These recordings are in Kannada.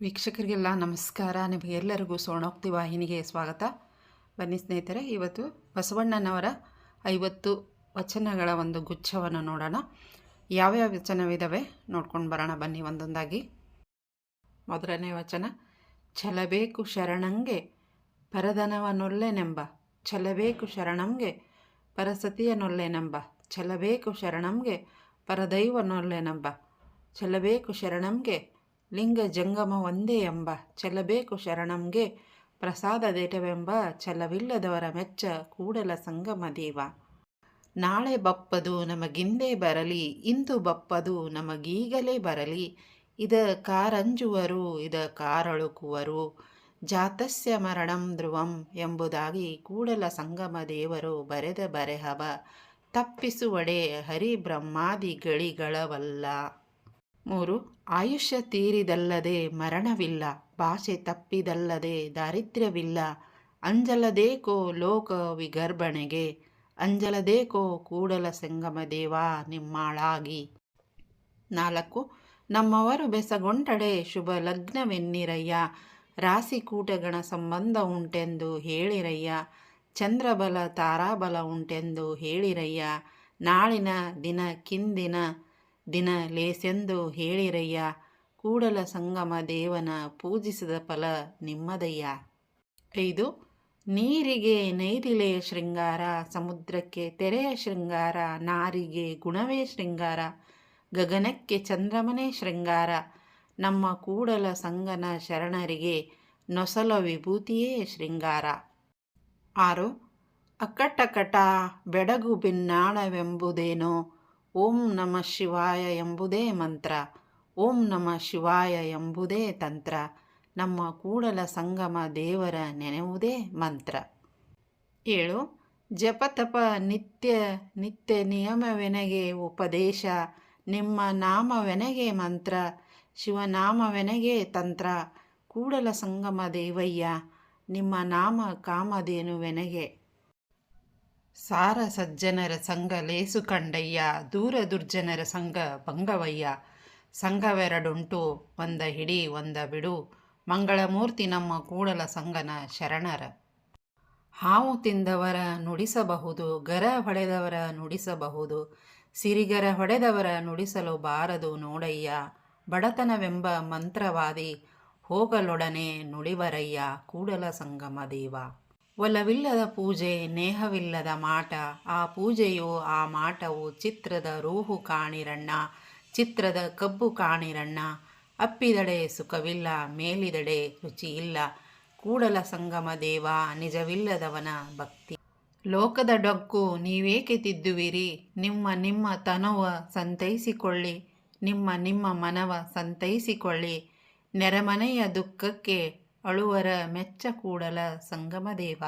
ವೀಕ್ಷಕರಿಗೆಲ್ಲ ನಮಸ್ಕಾರ. ನಿಮಗೆಲ್ಲರಿಗೂ ಸೋಣೋಕ್ತಿ ವಾಹಿನಿಗೆ ಸ್ವಾಗತ. ಬನ್ನಿ ಸ್ನೇಹಿತರೆ, ಇವತ್ತು ಬಸವಣ್ಣನವರ ಐವತ್ತು ವಚನಗಳ ಒಂದು ಗುಚ್ಛವನ್ನು ನೋಡೋಣ. ಯಾವ್ಯಾವ ವಚನವಿದ್ದಾವೆ ನೋಡ್ಕೊಂಡು ಬರೋಣ. ಬನ್ನಿ ಒಂದೊಂದಾಗಿ. ಮೊದಲನೇ ವಚನ ಛಲಬೇಕು ಶರಣಂಗೆ ಪರದನವನೊಲ್ಲೆನೆಂಬ ಛಲಬೇಕು ಶರಣಂಗೆ ಪರಸತಿಯನೊಲ್ಲೆನೆಂಬ ಛಲಬೇಕು ಶರಣಂಗೆ ಪರದೈವನೊಲ್ಲೆನೆಂಬ ಛಲಬೇಕು ಶರಣಂಗೆ ಲಿಂಗ ಜಂಗಮ ಒಂದೇ ಎಂಬ ಛಲಬೇಕು ಶರಣಂಗೆ ಪ್ರಸಾದದೇಟವೆಂಬ ಛಲವಿಲ್ಲದವರ ಮೆಚ್ಚ ಕೂಡಲ ಸಂಗಮ ದೇವ. ನಾಳೆ ಬಪ್ಪದು ನಮಗಿಂದೇ ಬರಲಿ, ಇಂದು ಬಪ್ಪದು ನಮಗೀಗಲೇ ಬರಲಿ. ಇದ ಕಾರಂಜುವರು, ಇದ ಕಾರಳುಕುವರು, ಜಾತಸ್ಯ ಮರಣಂ ಧ್ರುವಂ ಎಂಬುದಾಗಿ ಕೂಡಲ ಸಂಗಮ ದೇವರು ಬರೆದ ಬರೆಹವ ತಪ್ಪಿಸುವಡೆ ಹರಿಬ್ರಹ್ಮಾದಿಗಳಿಗಳವಲ್ಲ ಮೂರು, ಆಯುಷ್ಯ ತೀರಿದಲ್ಲದೆ ಮರಣವಿಲ್ಲ, ಭಾಷೆ ತಪ್ಪಿದಲ್ಲದೆ ದಾರಿದ್ರ್ಯವಿಲ್ಲ. ಅಂಜಲದೇಕೋ ಲೋಕ ವಿಗರ್ಭಣೆಗೆ, ಅಂಜಲದೇಕೋ ಕೂಡಲ ಸಂಗಮ ದೇವಾ ನಿಮ್ಮಾಳಾಗಿ. ನಾಲ್ಕು, ನಮ್ಮವರು ಬೆಸಗೊಂಡಡೆ ಶುಭ ಲಗ್ನವೆನ್ನಿರಯ್ಯ ರಾಸಿಕೂಟಗಣ ಸಂಬಂಧ ಉಂಟೆಂದು ಹೇಳಿರಯ್ಯ, ಚಂದ್ರಬಲ ತಾರಾಬಲ ಉಂಟೆಂದು ಹೇಳಿರಯ್ಯ. ನಾಳಿನ ದಿನ ಕಿಂದಿನ ದಿನ ಲೇಸೆಂದು ಹೇಳಿರಯ್ಯ. ಕೂಡಲ ಸಂಗಮ ದೇವನ ಪೂಜಿಸಿದ ಫಲ ನಿಮ್ಮದಯ್ಯ. ಐದು, ನೀರಿಗೆ ನೈದಿಲೆ ಶೃಂಗಾರ, ಸಮುದ್ರಕ್ಕೆ ತೆರೆಯ ಶೃಂಗಾರ, ನಾರಿಗೆ ಗುಣವೇ ಶೃಂಗಾರ, ಗಗನಕ್ಕೆ ಚಂದ್ರಮನೆ ಶೃಂಗಾರ. ನಮ್ಮ ಕೂಡಲ ಸಂಗನ ಶರಣರಿಗೆ ನೊಸಲ ವಿಭೂತಿಯೇ ಶೃಂಗಾರ. ಆರು ಅಕ್ಕಟಕಟ ಬೆಡಗು ಬಿನ್ನಾಣವೆಂಬುದೇನೋ ಓಂ ನಮ ಶಿವಾಯ ಎಂಬುದೇ ಮಂತ್ರ. ಓಂ ನಮ ಶಿವಾಯ ಎಂಬುದೇ ತಂತ್ರ. ನಮ್ಮ ಕೂಡಲ ಸಂಗಮ ದೇವರ ನೆನೆಯುವುದೇ ಮಂತ್ರ. ಏಳು, ಜಪತಪ ನಿತ್ಯ ನಿತ್ಯ ನಿಯಮವೆನಗೆ ಉಪದೇಶ. ನಿಮ್ಮ ನಾಮವೆನಗೆ ಮಂತ್ರ. ಶಿವನಾಮವೆನಗೆ ತಂತ್ರ. ಕೂಡಲ ಸಂಗಮ ದೇವಯ್ಯ, ನಿಮ್ಮ ನಾಮ ಕಾಮಧೇನುವೆನಗೆ. ಸಾರ ಸಜ್ಜನರ ಸಂಘ ಲೇಸು ಕಂಡಯ್ಯ, ದೂರ ದುರ್ಜನರ ಸಂಘ ಭಂಗವಯ್ಯ. ಸಂಘವೆರಡುಂಟು, ಒಂದ ಹಿಡಿ, ಒಂದ ಬಿಡು. ಮಂಗಳಮೂರ್ತಿ ನಮ್ಮ ಕೂಡಲ ಸಂಗನ ಶರಣರ. ಹಾವು ತಿಂದವರ ನುಡಿಸಬಹುದು, ಗರ ಹೊಡೆದವರ ನುಡಿಸಬಹುದು. ಸಿರಿಗರ ಹೊಡೆದವರ ನುಡಿಸಲು ಬಾರದು ನೋಡಯ್ಯ. ಬಡತನವೆಂಬ ಮಂತ್ರವಾದಿ, ಹೋಗಲೊಡನೆ ನುಡಿವರಯ್ಯ, ಕೂಡಲ ಸಂಗಮ ದೇವ. ಒಲವಿಲ್ಲದ ಪೂಜೆ, ನೇಹವಿಲ್ಲದ ಮಾಟ, ಆ ಪೂಜೆಯು ಆ ಮಾಟವು ಚಿತ್ರದ ರೂಹು ಕಾಣಿರಣ್ಣ, ಚಿತ್ರದ ಕಬ್ಬು ಕಾಣಿರಣ್ಣ. ಅಪ್ಪಿದಡೆ ಸುಖವಿಲ್ಲ, ಮೇಲಿದಡೆ ರುಚಿ ಇಲ್ಲ ಕೂಡಲ ಸಂಗಮ ದೇವ, ನಿಜವಿಲ್ಲದವನ ಭಕ್ತಿ. ಲೋಕದ ಡೊಕ್ಕು ನೀವೇಕೆ ತಿದ್ದುವಿರಿ? ನಿಮ್ಮ ನಿಮ್ಮ ತನವ ಸಂತೈಸಿಕೊಳ್ಳಿ, ನಿಮ್ಮ ನಿಮ್ಮ ಮನವ ಸಂತೈಸಿಕೊಳ್ಳಿ. ನೆರೆಮನೆಯ ದುಃಖಕ್ಕೆ ಅಳುವರ ಮೆಚ್ಚ ಕೂಡಲ ಸಂಗಮದೇವ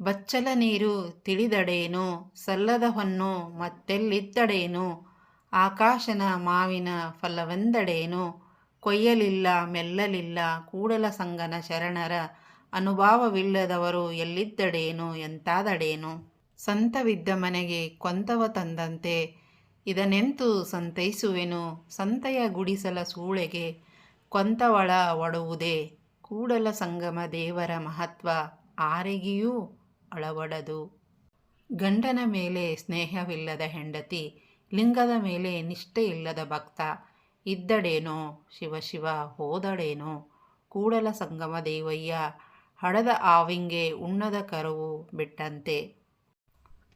ಬಚ್ಚಲ ನೀರು ತಿಳಿದಡೇನು, ಸಲ್ಲದ ಹೊನ್ನು ಮತ್ತೆಲ್ಲಿದ್ದಡೇನು, ಆಕಾಶನ ಮಾವಿನ ಫಲವೆಂದಡೇನು, ಕೊಯ್ಯಲಿಲ್ಲ ಮೆಲ್ಲಲಿಲ್ಲ ಕೂಡಲ ಸಂಗನ ಶರಣರ ಅನುಭಾವವಿಲ್ಲದವರು ಎಲ್ಲಿದ್ದಡೇನು, ಎಂತಾದಡೇನು. ಸಂತವಿದ್ದ ಮನೆಗೆ ಕೊಂತವ ತಂದಂತೆ, ಇದನೆಂತು ಸಂತೈಸುವೆನು, ಸಂತೆಯ ಗುಡಿಸಲ ಸೂಳೆಗೆ ಕೊಂತವಳ ಒಡುವುದೇ. ಕೂಡಲ ಸಂಗಮ ದೇವರ ಮಹತ್ವ ಆರಿಗೆಯೂ ಅಳವಡದು. ಗಂಡನ ಮೇಲೆ ಸ್ನೇಹವಿಲ್ಲದ ಹೆಂಡತಿ, ಲಿಂಗದ ಮೇಲೆ ನಿಷ್ಠೆ ಇಲ್ಲದ ಭಕ್ತ ಇದ್ದಡೇನೋ ಶಿವಶಿವ ಹೋದಡೇನೋ ಕೂಡಲ ಸಂಗಮ ದೇವಯ್ಯ, ಹಡದ ಆವಿಂಗೆ ಉಣ್ಣದ ಕರುವು ಬಿಟ್ಟಂತೆ.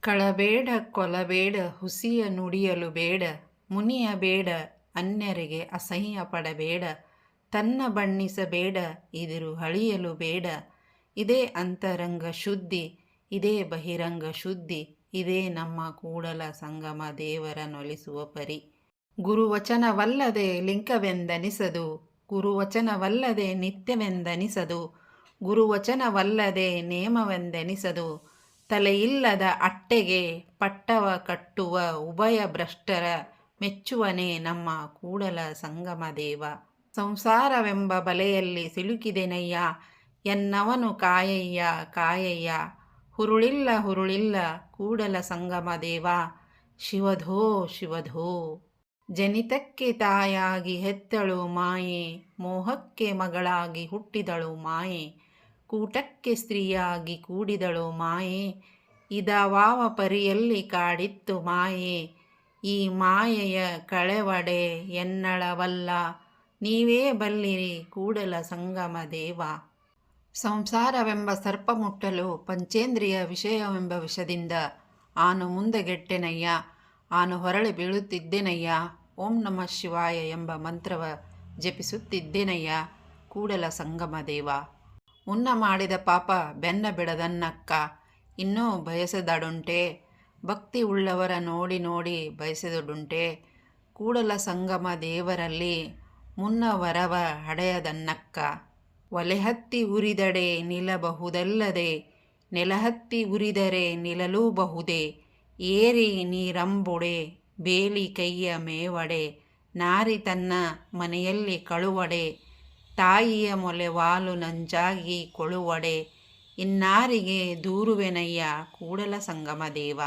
ಕಳಬೇಡ, ಕೊಲಬೇಡ, ಹುಸಿಯ ನುಡಿಯಲು ಬೇಡ, ಮುನಿಯ ಬೇಡ, ಅನ್ಯರಿಗೆ ಅಸಹ್ಯ ಪಡಬೇಡ ತನ್ನ ಬಣ್ಣಿಸಬೇಡ, ಇದಿರು ಹಳಿಯಲು ಬೇಡ. ಇದೇ ಅಂತರಂಗ ಶುದ್ಧಿ, ಇದೇ ಬಹಿರಂಗ ಶುದ್ಧಿ, ಇದೇ ನಮ್ಮ ಕೂಡಲ ಸಂಗಮ ದೇವರ ನೊಲಿಸುವ ಪರಿ. ಗುರುವಚನವಲ್ಲದೆ ಲಿಂಕವೆಂದನಿಸದು ಗುರುವಚನವಲ್ಲದೆ ನಿತ್ಯವೆಂದನಿಸದು, ಗುರುವಚನವಲ್ಲದೆ ನೇಮವೆಂದೆನಿಸದು. ತಲೆಯಿಲ್ಲದ ಅಟ್ಟೆಗೆ ಪಟ್ಟವ ಕಟ್ಟುವ ಉಭಯ ಭ್ರಷ್ಟರ ಮೆಚ್ಚುವನೇ ನಮ್ಮ ಕೂಡಲ ಸಂಗಮ ದೇವ. ಸಂಸಾರವೆಂಬ ಬಲೆಯಲ್ಲಿ ಸಿಲುಕಿದೆನಯ್ಯ. ಎನ್ನವನು ಕಾಯಯ್ಯ ಕಾಯಯ್ಯ. ಹುರುಳಿಲ್ಲ ಹುರುಳಿಲ್ಲ, ಕೂಡಲ ಸಂಗಮ ದೇವ. ಶಿವಧೋ ಶಿವಧೋ. ಜನಿತಕ್ಕೆ ತಾಯಾಗಿ ಹೆತ್ತಳು ಮಾಯೆ. ಮೋಹಕ್ಕೆ ಮಗಳಾಗಿ ಹುಟ್ಟಿದಳು ಮಾಯೆ. ಕೂಟಕ್ಕೆ ಸ್ತ್ರೀಯಾಗಿ ಕೂಡಿದಳು ಮಾಯೆ. ಇದವಾವ ಪರಿಯಲ್ಲಿ ಕಾಡಿತ್ತು ಮಾಯೆ. ಈ ಮಾಯೆಯ ಕಳೆವಡೆ ಎನ್ನಳವಲ್ಲ. ನೀವೇ ಬಲ್ಲಿರಿ ಕೂಡಲ ಸಂಗಮ ದೇವ. ಸಂಸಾರವೆಂಬ ಸರ್ಪ ಮುಟ್ಟಲು ಪಂಚೇಂದ್ರಿಯ ವಿಷಯವೆಂಬ ವಿಷದಿಂದ ಆನು ಮುಂದೆಗೆಟ್ಟೆನಯ್ಯ, ಆನು ಹೊರಳಿ ಬೀಳುತ್ತಿದ್ದೇನಯ್ಯ, ಓಂ ನಮಃ ಶಿವಾಯ ಎಂಬ ಮಂತ್ರವ ಜಪಿಸುತ್ತಿದ್ದೇನಯ್ಯ, ಕೂಡಲ ಸಂಗಮ ದೇವ. ಉನ್ನ ಮಾಡಿದ ಪಾಪ ಬೆನ್ನ ಬಿಡದನ್ನಕ್ಕ, ಇನ್ನೂ ಬಯಸದಡುಂಟೆ, ಭಕ್ತಿ ಉಳ್ಳವರ ನೋಡಿ ನೋಡಿ ಬಯಸದಡುಂಟೆ, ಕೂಡಲ ಸಂಗಮ ದೇವರಲ್ಲಿ ಮುನ್ನ ವರವ ಹಡೆಯದನ್ನಕ್ಕ. ಒಲೆಹತ್ತಿ ಉರಿದಡೆ ನಿಲ್ಲಬಹುದಲ್ಲದೆ, ನೆಲಹತ್ತಿ ಉರಿದರೆ ನಿಲ್ಲಲೂಬಹುದೇ. ಏರಿ ನೀರಂಬುಡೆ ಬೇಲಿ ಕೈಯ ಮೇವಡೆ, ನಾರಿ ತನ್ನ ಮನೆಯಲ್ಲಿ ಕಳುವಡೆ. ತಾಯಿಯ ಮೊಲೆವಾಲು ನಂಜಾಗಿ ಕೊಳುವಡೆ, ಇನ್ನಾರಿಗೆ ದೂರುವೆನಯ್ಯ ಕೂಡಲ ಸಂಗಮ ದೇವ.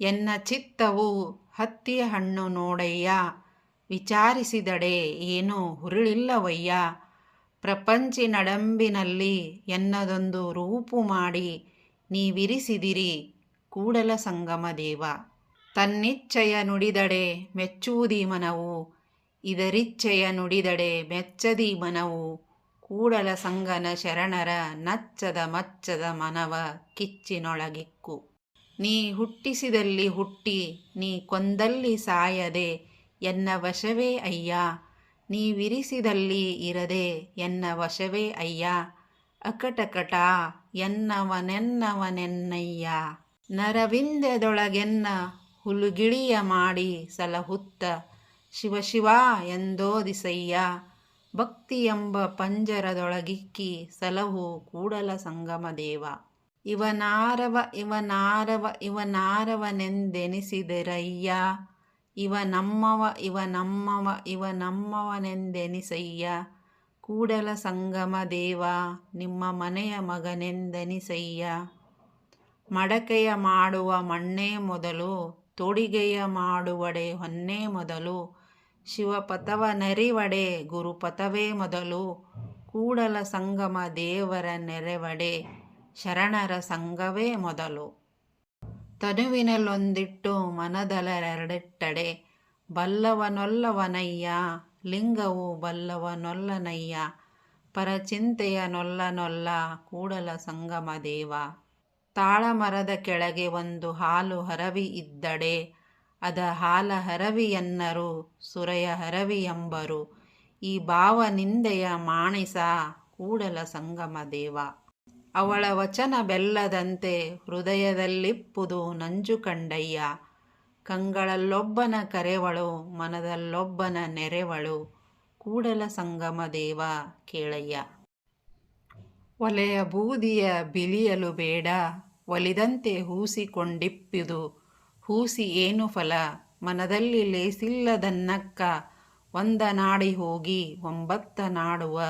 ಎನ್ನ ಚಿತ್ತವು ಹತ್ತಿಯ ಹಣ್ಣು ನೋಡಯ್ಯ ವಿಚಾರಿಸಿದಡೆ, ಏನೂ ಹುರುಳಿಲ್ಲವಯ್ಯ? ಪ್ರಪಂಚಿ ನಡಂಬಿನಲ್ಲಿ ಎನ್ನದೊಂದು ರೂಪು ಮಾಡಿ ನೀವಿರಿಸಿದಿರಿ, ಕೂಡಲ ಸಂಗಮ ದೇವ. ತನ್ನಿಚ್ಛೆಯ ನುಡಿದಡೆ ಮೆಚ್ಚುವುದಿ ಮನವು, ಇದರಿಚ್ಛೆಯ ನುಡಿದಡೆ ಮೆಚ್ಚದಿ ಮನವು. ಕೂಡಲ ಸಂಗನ ಶರಣರ ನಚ್ಚದ ಮಚ್ಚದ ಮನವ ಕಿಚ್ಚಿನೊಳಗಿಕ್ಕು. ನೀ ಹುಟ್ಟಿಸಿದಲ್ಲಿ ಹುಟ್ಟಿ, ನೀ ಕೊಂದಲ್ಲಿ ಸಾಯದೆ ಎನ್ನ ವಶವೇ ಅಯ್ಯ. ನೀ ವಿರಿಸಿದಲ್ಲಿ ಇರದೆ ಎನ್ನ ವಶವೇ ಅಯ್ಯ. ಅಕಟಕಟ ಎನ್ನವನೆನ್ನವನೆನ್ನಯ್ಯ. ನರವಿಂದೆದೊಳಗೆನ್ನ ಹುಲುಗಿಳಿಯ ಮಾಡಿ ಸಲಹುತ್ತ. ಶಿವಶಿವ ಶಿವ ಎಂದೋದಿಸಯ್ಯ. ಭಕ್ತಿ ಎಂಬ ಪಂಜರದೊಳಗಿಕ್ಕಿ ಸಲಹು ಕೂಡಲ ಸಂಗಮ ದೇವ. ಇವನಾರವ ಇವನಾರವ ಇವನಾರವನೆಂದೆನಿಸಿದರಯ್ಯ. ಇವ ನಮ್ಮವ ಇವ ನಮ್ಮವ, ಇವ ನಮ್ಮವನೆಂದೆನಿಸಯ್ಯ. ಕೂಡಲ ಸಂಗಮ ದೇವ, ನಿಮ್ಮ ಮನೆಯ ಮಗನೆಂದೆನಿಸಯ್ಯ. ಮಡಕೆಯ ಮಾಡುವ ಮಣ್ಣೇ ಮೊದಲು, ತೊಡಿಗೆಯ ಮಾಡುವಡೆ ಹೊನ್ನೇ ಮೊದಲು, ಶಿವಪಥವ ನೆರಿವಡೆ ಗುರುಪಥವೇ ಮೊದಲು, ಕೂಡಲ ಸಂಗಮ ದೇವರ ನೆರೆವಡೆ, ಶರಣರ ಸಂಘವೇ ಮೊದಲು. ತನುವಿನಲ್ಲೊಂದಿಟ್ಟು ಮನದಲೆರಡೆಟ್ಟಡೆ ಬಲ್ಲವನೊಲ್ಲವನಯ್ಯ, ಲಿಂಗವು ಬಲ್ಲವನೊಲ್ಲನಯ್ಯ ಪರಚಿಂತೆಯ ನೊಲ್ಲನೊಲ್ಲ ನೊಲ್ಲ ಕೂಡಲ ಸಂಗಮ ದೇವ ತಾಳಮರದ ಕೆಳಗೆ ಒಂದು ಹಾಲು ಹರವಿ ಇದ್ದಡೆ, ಅದ ಹಾಲ ಹರವಿಯನ್ನರು ಸುರಯ ಹರವಿ ಎಂಬರು. ಈ ಭಾವ ನಿಂದೆಯ ಮಾಣಿಸ ಕೂಡಲ ಸಂಗಮ ದೇವ ಅವಳ ವಚನ ಬೆಲ್ಲದಂತೆ ಹೃದಯದಲ್ಲಿಪ್ಪುದು ನಂಜು ಕಂಡಯ್ಯ. ಕಂಗಳಲ್ಲೊಬ್ಬನ ಕರೆವಳು, ಮನದಲ್ಲೊಬ್ಬನ ನೆರೆವಳು. ಕೂಡಲ ಸಂಗಮ ದೇವ ಕೇಳಯ್ಯ. ಒಲೆಯ ಬೂದಿಯ ಬಿಲಿಯಲು ಬೇಡ, ಒಲಿದಂತೆ ಹೂಸಿಕೊಂಡಿಪ್ಪಿದು. ಹೂಸಿ ಏನು ಫಲ? ಮನದಲ್ಲಿ ಲೇಸಿಲ್ಲದನ್ನಕ್ಕ, ಒಂದ ನಾಡಿ ಹೋಗಿ ಒಂಬತ್ತ ನಾಡುವ.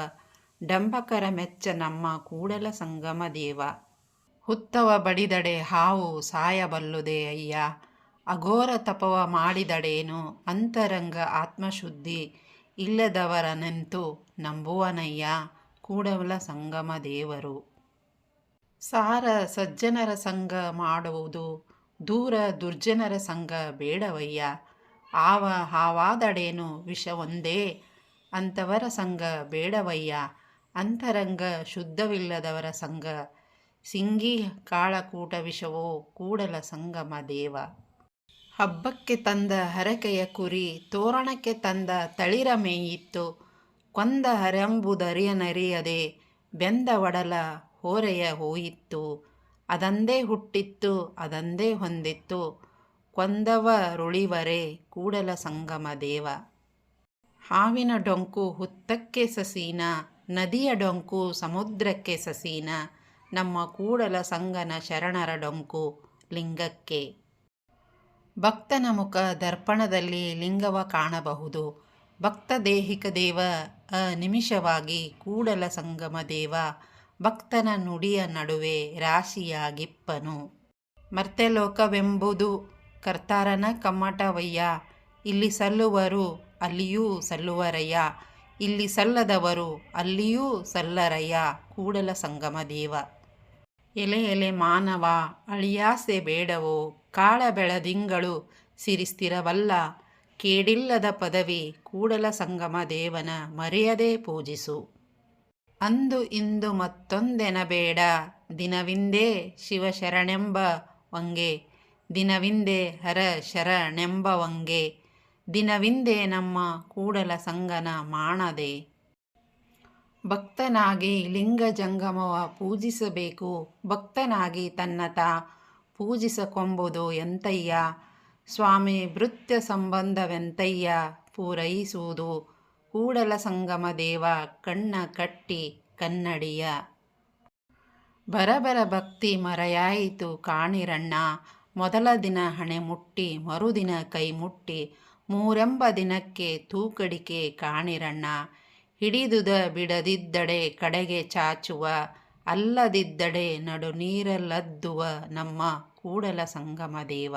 ಡಂಬಕರ ಮೆಚ್ಚ ನಮ್ಮ ಕೂಡಲ ಸಂಗಮ ದೇವ. ಹುತ್ತವ ಬಡಿದಡೆ ಹಾವು ಸಾಯಬಲ್ಲುದೆ ಅಯ್ಯ. ಅಘೋರ ತಪವ ಮಾಡಿದಡೇನು ಅಂತರಂಗ ಆತ್ಮಶುದ್ಧಿ ಇಲ್ಲದವರನೆಂತು ನಂಬುವನಯ್ಯ ಕೂಡಲ ಸಂಗಮ ದೇವರು. ಸಾರ ಸಜ್ಜನರ ಸಂಘ ಮಾಡುವುದು ದೂರ ದುರ್ಜನರ ಸಂಘ ಬೇಡವಯ್ಯ. ಆವ ಹಾವಾದಡೇನು ವಿಷ ಒಂದೇ ಅಂಥವರ ಸಂಘ ಬೇಡವಯ್ಯ. ಅಂತರಂಗ ಶುದ್ಧವಿಲ್ಲದವರ ಸಂಘ, ಸಿಂಗಿ ಕಾಳಕೂಟ ವಿಷವೋ ಕೂಡಲ ಸಂಗಮ ದೇವ. ಹಬ್ಬಕ್ಕೆ ತಂದ ಹರಕೆಯ ಕುರಿ, ತೋರಣಕ್ಕೆ ತಂದ ತಳಿರ ಮೇಯಿತ್ತು, ಕೊಂದ ಹರೆಂಬುದರಿಯನರಿಯದೆ ಬೆಂದ ಒಡಲ ಹೋರೆಯ ಹೋಯಿತ್ತು, ಅದಂದೇ ಹುಟ್ಟಿತ್ತು, ಅದಂದೇ ಹೊಂದಿತ್ತು ಕೊಂದವರುಳಿವರೆ ಕೂಡಲ ಸಂಗಮ ದೇವ. ಹಾವಿನ ಡೊಂಕು ಹುತ್ತಕ್ಕೆ ಸಸೀನ ನದಿಯ ಡೊಂಕು, ಸಮುದ್ರಕ್ಕೆ ಸಸೀನ, ನಮ್ಮ ಕೂಡಲ ಸಂಗನ ಶರಣರ ಡೊಂಕು, ಲಿಂಗಕ್ಕೆ. ಭಕ್ತನ ಮುಖ ದರ್ಪಣದಲ್ಲಿ ಲಿಂಗವ ಕಾಣಬಹುದು. ಭಕ್ತ ದೇಹಿಕ ದೇವ, ಅನಿಮಿಷವಾಗಿ ಕೂಡಲ ಸಂಗಮ ದೇವ, ಭಕ್ತನ ನುಡಿಯ ನಡುವೆ ರಾಶಿಯಾಗಿಪ್ಪನು. ಮರ್ತ್ಯಲೋಕವೆಂಬುದು ಕರ್ತಾರನ ಕಮ್ಮಟವಯ್ಯ. ಇಲ್ಲಿ ಸಲ್ಲುವರು, ಅಲ್ಲಿಯೂ ಸಲ್ಲುವರಯ್ಯ. ಇಲ್ಲಿ ಸಲ್ಲದವರು ಅಲ್ಲಿಯೂ ಸಲ್ಲರಯ್ಯ, ಕೂಡಲ ಸಂಗಮ ದೇವ. ಎಲೆ ಎಲೆ ಮಾನವ, ಅಳಿಯಾಸೆ ಬೇಡವೋ, ಕಾಳ ಬೆಳದಿಂಗಳು ಸಿರಿಸ್ತಿರವಲ್ಲ ಕೇಡಿಲ್ಲದ ಪದವಿ ಕೂಡಲ ಸಂಗಮ ದೇವನ ಮರೆಯದೆ ಪೂಜಿಸು. ಅಂದು ಇಂದು ಮತ್ತೊಂದೆನಬೇಡ, ದಿನವಿಂದೇ ಶಿವಶರಣೆಂಬ ವಂಗೆ, ದಿನವಿಂದೇ ಹರ ಶರಣೆಂಬ ವಂಗೆ. ದಿನವಿಂದೇ ನಮ್ಮ ಕೂಡಲ ಸಂಗನ ಮಾಣದೆ. ಭಕ್ತನಾಗಿ ಲಿಂಗ ಜಂಗಮವ ಪೂಜಿಸಬೇಕು. ಭಕ್ತನಾಗಿ ತನ್ನತ ಪೂಜಿಸಕೊಂಬುದು ಎಂತಯ್ಯ? ಸ್ವಾಮಿ, ಭೃತ್ಯ ಸಂಬಂಧವೆಂತಯ್ಯ ಪೂರೈಸುವುದು? ಕೂಡಲ ಸಂಗಮ ದೇವ ಕಣ್ಣ ಕಟ್ಟಿ ಕನ್ನಡಿಯ. ಬರಬರ ಭಕ್ತಿ ಮರೆಯಾಯಿತು ಕಾಣಿರಣ್ಣ. ಮೊದಲ ದಿನ ಹಣೆ ಮುಟ್ಟಿ ಮರುದಿನ ಕೈ ಮುಟ್ಟಿ ಮೂರೆಂಬ ದಿನಕ್ಕೆ ತೂಕಡಿಕೆ ಕಾಣಿರಣ್ಣ. ಹಿಡಿದುದ ಬಿಡದಿದ್ದಡೆ ಕಡೆಗೆ ಚಾಚುವ, ಅಲ್ಲದಿದ್ದಡೆ ನಡು ನೀರಲ್ಲದ್ದುವ ನಮ್ಮ ಕೂಡಲ ಸಂಗಮ ದೇವ.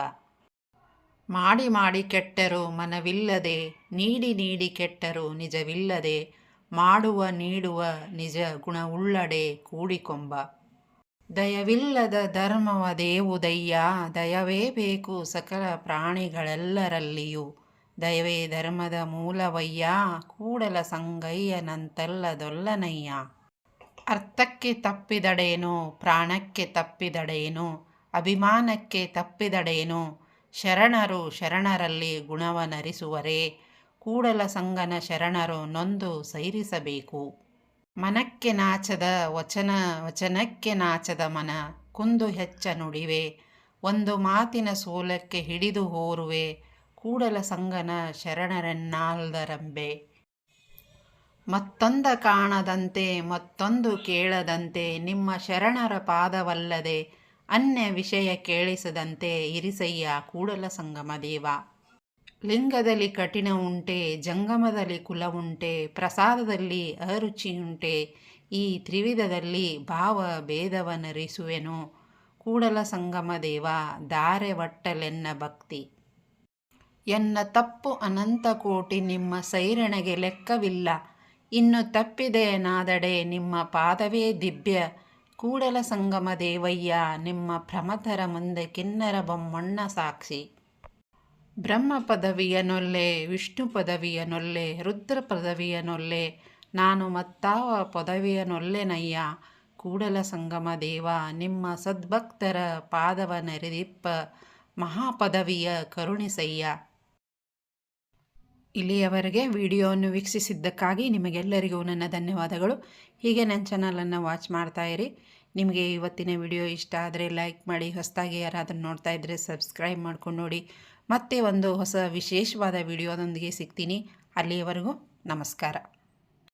ಮಾಡಿ ಮಾಡಿ ಕೆಟ್ಟರು ಮನವಿಲ್ಲದೆ, ನೀಡಿ ನೀಡಿ ಕೆಟ್ಟರು ನಿಜವಿಲ್ಲದೆ, ಮಾಡುವ ನೀಡುವ ನಿಜ ಗುಣವುಳ್ಳಡೆ ಕೂಡಿಕೊಂಬ. ದಯವಿಲ್ಲದ ಧರ್ಮವ ದೇವುದಯ್ಯ, ದಯವೇ ಬೇಕು ಸಕಲ ಪ್ರಾಣಿಗಳೆಲ್ಲರಲ್ಲಿಯೂ. ದಯವೇ ಧರ್ಮದ ಮೂಲವಯ್ಯ, ಕೂಡಲ ಸಂಗಯ್ಯನಂತಲ್ಲದೊಲ್ಲನಯ್ಯ ಅರ್ಥಕ್ಕೆ ತಪ್ಪಿದಡೇನು, ಪ್ರಾಣಕ್ಕೆ ತಪ್ಪಿದಡೇನು, ಅಭಿಮಾನಕ್ಕೆ ತಪ್ಪಿದಡೇನು, ಶರಣರು ಶರಣರಲ್ಲಿ ಗುಣವನರಿಸುವರೇ, ಕೂಡಲ ಸಂಗನ ಶರಣರು ನೊಂದು ಸೈರಿಸಬೇಕು. ಮನಕ್ಕೆ ನಾಚದ ವಚನ, ವಚನಕ್ಕೆ ನಾಚದ ಮನ ಕುಂದು ಹೆಚ್ಚ ನುಡಿವೆ, ಒಂದು ಮಾತಿನ ಸೋಲಕ್ಕೆ ಹಿಡಿದು ಹೋರುವೆ ಕೂಡಲ ಸಂಗನ ಶರಣರನ್ನಾಲ್ದರಂಬೆ. ಮತ್ತೊಂದ ಕಾಣದಂತೆ, ಮತ್ತೊಂದು ಕೇಳದಂತೆ, ನಿಮ್ಮ ಶರಣರ ಪಾದವಲ್ಲದೆ ಅನ್ಯ ವಿಷಯ ಕೇಳಿಸದಂತೆ ಇರಿಸಯ್ಯ ಕೂಡಲ ಸಂಗಮ ದೇವ. ಲಿಂಗದಲ್ಲಿ ಕಠಿಣ ಉಂಟೆ, ಜಂಗಮದಲ್ಲಿ ಕುಲ ಉಂಟೆ, ಪ್ರಸಾದದಲ್ಲಿ ಅರುಚಿಯುಂಟೆ, ಈ ತ್ರಿವಿಧದಲ್ಲಿ ಭಾವ ಭೇದವನರಿಸುವೆನು. ಕೂಡಲ ಸಂಗಮ ದೇವ, ದಾರೆ ಒಟ್ಟಲೆನ್ನ ಭಕ್ತಿ. ಎನ್ನ ತಪ್ಪು ಅನಂತ ಕೋಟಿ ನಿಮ್ಮ ಸೈರಣೆಗೆ ಲೆಕ್ಕವಿಲ್ಲ. ಇನ್ನು ತಪ್ಪಿದೆಯನಾದಡೆ ನಿಮ್ಮ ಪಾದವೇ ದಿವ್ಯ. ಕೂಡಲ ಸಂಗಮ ದೇವಯ್ಯ, ನಿಮ್ಮ ಪ್ರಮಥರ ಮುಂದೆ ಕಿನ್ನರ ಬೊಮ್ಮಣ್ಣ ಸಾಕ್ಷಿ. ಬ್ರಹ್ಮ ಪದವಿಯನೊಲ್ಲೆ ವಿಷ್ಣು ಪದವಿಯನೊಲ್ಲೆ ರುದ್ರ ಪದವಿಯನೊಲ್ಲೆ ನಾನು ಮತ್ತಾವ ಪದವಿಯನೊಲ್ಲೆನಯ್ಯ ಕೂಡಲ ಸಂಗಮ ದೇವ, ನಿಮ್ಮ ಸದ್ಭಕ್ತರ ಪಾದವ ನೆರೆದಿಪ್ಪ. ಮಹಾಪದವಿಯ ಕರುಣಿಸಯ್ಯ. ಇಲ್ಲಿಯವರೆಗೆ ವಿಡಿಯೋವನ್ನು ವೀಕ್ಷಿಸಿದ್ದಕ್ಕಾಗಿ ನಿಮಗೆಲ್ಲರಿಗೂ ನನ್ನ ಧನ್ಯವಾದಗಳು. ಹೀಗೆ ನನ್ನ ಚಾನಲನ್ನು ವಾಚ್ ಮಾಡ್ತಾ ಇರಿ. ನಿಮಗೆ ಇವತ್ತಿನ ವಿಡಿಯೋ ಇಷ್ಟ ಆದರೆ ಲೈಕ್ ಮಾಡಿ, ಹೊಸದಾಗಿ ಯಾರಾದರೂ ನೋಡ್ತಾ ಇದ್ದರೆ ಸಬ್ಸ್ಕ್ರೈಬ್ ಮಾಡ್ಕೊಂಡು ನೋಡಿ. ಮತ್ತೆ ಒಂದು ಹೊಸ ವಿಶೇಷವಾದ ವಿಡಿಯೋದೊಂದಿಗೆ ಸಿಗ್ತೀನಿ. ಅಲ್ಲಿಯವರೆಗೂ ನಮಸ್ಕಾರ.